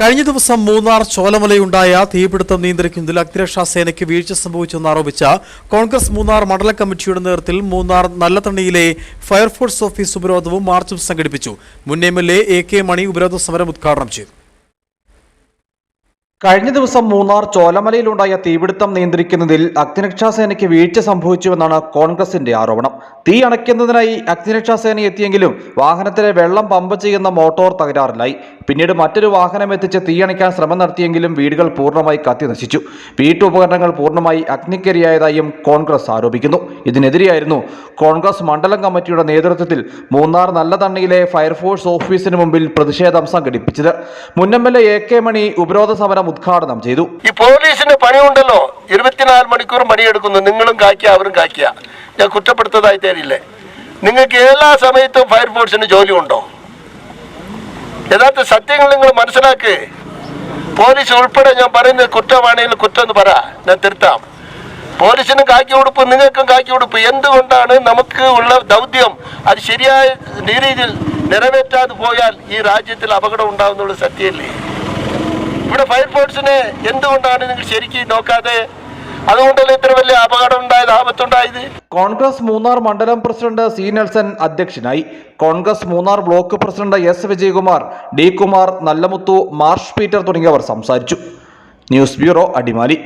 കഴിഞ്ഞ ദിവസം മൂന്നാർ ചോലമലയുണ്ടായ തീപിടുത്തം നിയന്ത്രിക്കുന്നതിൽ അഗ്നിരക്ഷാ സേനയ്ക്ക് വീഴ്ച സംഭവിച്ചെന്ന് ആരോപിച്ച കോൺഗ്രസ് മൂന്നാർ മണ്ഡല കമ്മിറ്റിയുടെ നേതൃത്വത്തിൽ മൂന്നാർ നല്ലതണ്ണിയിലെ ഫയർഫോഴ്സ് ഓഫീസ് ഉപരോധവും മാർച്ചും സംഘടിപ്പിച്ചു. മുൻ M L A K Mani ഉപരോധ സമരം ഉദ്ഘാടനം ചെയ്തു. കഴിഞ്ഞ ദിവസം മൂന്നാർ ചോലമലയിലുണ്ടായ തീപിടുത്തം നിയന്ത്രിക്കുന്നതിൽ അഗ്നിരക്ഷാസേനയ്ക്ക് വീഴ്ച സംഭവിച്ചുവെന്നാണ് കോൺഗ്രസിന്റെ ആരോപണം. തീ അണയ്ക്കുന്നതിനായി അഗ്നിരക്ഷാസേന എത്തിയെങ്കിലും വാഹനത്തിലെ വെള്ളം പമ്പ് ചെയ്യുന്ന മോട്ടോർ തകരാറിലായി. പിന്നീട് മറ്റൊരു വാഹനം എത്തിച്ച് തീ അണയ്ക്കാൻ ശ്രമം നടത്തിയെങ്കിലും വീടുകൾ പൂർണമായി കത്തി നശിച്ചു. വീട്ടുപകരണങ്ങൾ പൂർണമായി അഗ്നിക്കരിയായതായും കോൺഗ്രസ് ആരോപിക്കുന്നു. ഇതിനെതിരെയായിരുന്നു കോൺഗ്രസ് മണ്ഡലം കമ്മിറ്റിയുടെ നേതൃത്വത്തിൽ മൂന്നാർ നല്ലതണ്ണിയിലെ ഫയർഫോഴ്സ് ഓഫീസിന് മുമ്പിൽ പ്രതിഷേധം സംഘടിപ്പിച്ചത്. മുൻ M L A K Mani ഉപരോധ സമരം ഉദ്ഘാടനം ചെയ്തു. ഈ പോലീസിന് പണിയുണ്ടല്ലോ. ഇരുപത്തിനാല് മണിക്കൂറും പണിയെടുക്കുന്നു. നിങ്ങളും കാക്കിയ അവരും കാക്കിയ ഞാൻ കുറ്റപ്പെടുത്തതായി തരില്ലേ നിങ്ങൾക്ക് എല്ലാ സമയത്തും ഫയർഫോഴ്സിന് ജോലി ഉണ്ടോ യഥാർത്ഥ സത്യങ്ങൾ നിങ്ങൾ മനസ്സിലാക്ക്. പോലീസ് ഉൾപ്പെടെ ഞാൻ പറയുന്നത് കുറ്റമാണെങ്കിൽ കുറ്റം എന്ന് പറ. ഞാൻ തിരുത്താം. പോലീസിനും കാക്കി ഉടുപ്പ് നിങ്ങൾക്കും കാക്കി ഉടുപ്പ്. എന്തുകൊണ്ടാണ് നമുക്ക് ഉള്ള ദൗത്യം അത് ശരിയായ രീതിയിൽ നിറവേറ്റാതെ പോയാൽ ഈ രാജ്യത്തിൽ അപകടം ഉണ്ടാകുന്നുള്ള സത്യമല്ലേ? ഇവിടെ ഫയർഫോഴ്സിനെ എന്തുകൊണ്ടാണ് നിങ്ങൾ ശരിക്കും നോക്കാതെ അതുകൊണ്ടല്ലേ ഇത്ര വലിയ അപകടം ഉണ്ടായത് ആപത്തുണ്ടായത് കോൺഗ്രസ് മൂന്നാർ മണ്ഡലം പ്രസിഡന്റ് സി നെൽസൺ അധ്യക്ഷനായി. Congress Munnar block president S Vijayakumar D Kumar Nallamuthu Marsh Peter തുടങ്ങിയവർ സംസാരിച്ചു. News bureau Adimali.